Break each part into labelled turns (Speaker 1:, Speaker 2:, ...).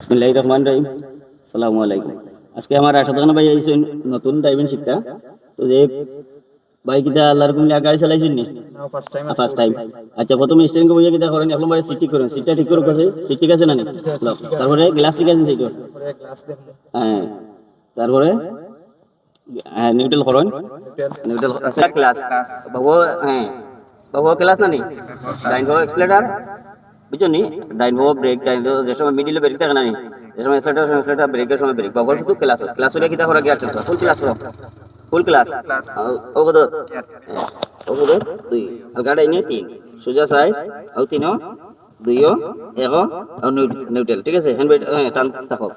Speaker 1: বিসমিল্লাহির রহমানির রহিম। আসসালামু আলাইকুম। আজকে আমার আশা দোকানে ভাই আইছে নতুন ড্রাইভিং শিখতা তো যে ভাই কিতা আল্লাহর কুমিল্লা গাড়ি চালাইছেন নি?
Speaker 2: ফার্স্ট টাইম
Speaker 1: ফার্স্ট টাইম আচ্ছা প্রথমে স্টেরিং বইয়া কিতা করেন? এক নম্বরে সিট ঠিক করেন সিটটা ঠিক করে কাছে সিট ঠিক আছে না? তারপরে গ্লাস ঠিক আছে সিট হ্যাঁ। তারপরে? হ্যাঁ নিউট্রাল করেন। নিউট্রাল আছে ক্লাস বাবু হ্যাঁ। বাবু ক্লাস না নি? ডাইন বাবু এক্সপ্লেটার বুঝছ নি ডাইন বাবু ব্রেক ডাইন যে সময় মিডিলে ব্রেক থাকে না যে সময় এক্সপ্লেটার সময় এক্সপ্লেটার ব্রেকের সময় ব্রেক বাবু শুধু ক্লাস ক্লাস হলে কিতা করা চলতো ফুল ক্লাস করো ফুল ক্লাস ও কত ও কত দুই। হালকা ডাইনে তিন। সোজা সাইড আর তিনও দুইও এক আর নিউট্রাল ঠিক আছে? হ্যান্ড হ্যাঁ টান থাকো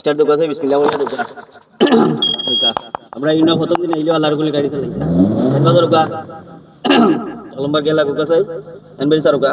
Speaker 1: স্টার্ট দোকা আছে বিসমিল্লাহ বলে দোকা দোকা আমরা ইনো প্রথম দিন আইলো আল্লাহর গুলি গাড়ি চালাই হেনবা দোকা লম্বা গেলা গোকা সাহেব হ্যান্ড বেল সারুকা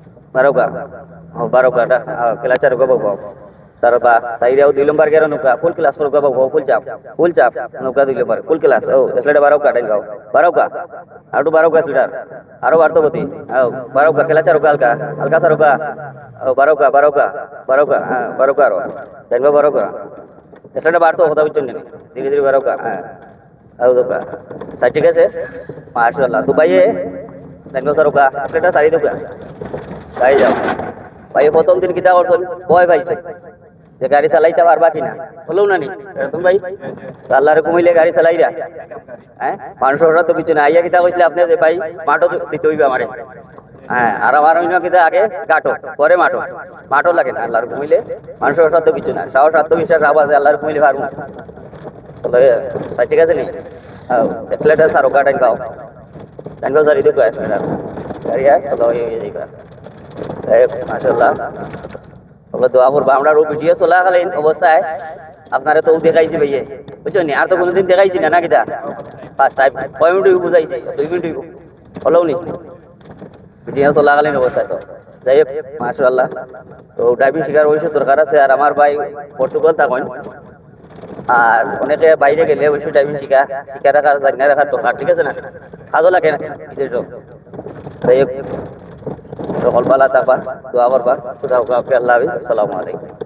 Speaker 1: ও বারোকা কেলা চার গো বাবু স্যার বা সাইডে দুই নম্বর গেরো নৌকা ফুল ক্লাস করো বাবু ফুল চাপ ফুল চাপ নৌকা দুই নম্বর ফুল ক্লাস ও স্লেটে বারোকা টাইম গাও বারোকা আর বারোকা স্লিটার আরও বাড়তো গতি আও বারোকা কেলা চারোকা হালকা হালকা চারোকা ও বারোকা বারোকা বারোকা হ্যাঁ বারোকা আরও টাইম গাও বারোকা স্লেটে বাড়তো কথা বুঝছেন ধীরে ধীরে বারোকা হ্যাঁ আও দোকা সাইড ঠিক আছে মাশাআল্লাহ দুবাইয়ে দেখো স্যার ওকা এটা সারি দোকা তাই যাও। ভাই প্রথম দিন কিতা করছেন ভয় পাইছে যে গাড়ি চালাইতে পারবা কিনা? বলল না নি? এরকম ভাই? আল্লাহর কমিলে গাড়ি চালাইরা। হ্যাঁ? মানুষরা তো পিছনে আইয়া কিতা কইছিলে আপনি যে ভাই মাটো দিতে হইবে আমারে। হ্যাঁ আর আমার অন্য কিতা আগে কাটো পরে মাটো মাটো লাগে না, আল্লাহর কমিলে মানুষের সাথে কিছু না সাহস, আত্মবিশ্বাস আবার আল্লাহর কমিলে পারব। ঠিক আছে নি? এক্সলেটার সারো গার্ডেন গাও টাইম গাও সারি দুটো এক্সলেটার আছে চলো অবস্থায় আপনারা তো দেখাইছি ভাইয়ে। বুঝছ নি? আর তো কোনোদিন দেখাইছি না নাকি দা? ফার্স্ট টাইম কয় মিনিট বুঝাইছি? দুই মিনিট হলেও নি? ভিডিও চলাকালীন অবস্থায় তো। যাই হোক, মাশাআল্লাহ। তো ড্রাইভিং শেখার অবশ্য দরকার আছে। আর আমার ভাই পর্তুগাল থাকেন। আর অনেকে বাইরে গেলে অবশ্যই ড্রাইভিং শিখা। শিখা রাখার রাখার দরকার। ঠিক আছে না? কাজও লাগে না সকল পালা থাকবা দোয়া করবা। খুদা আসসালামু আলাইকুম।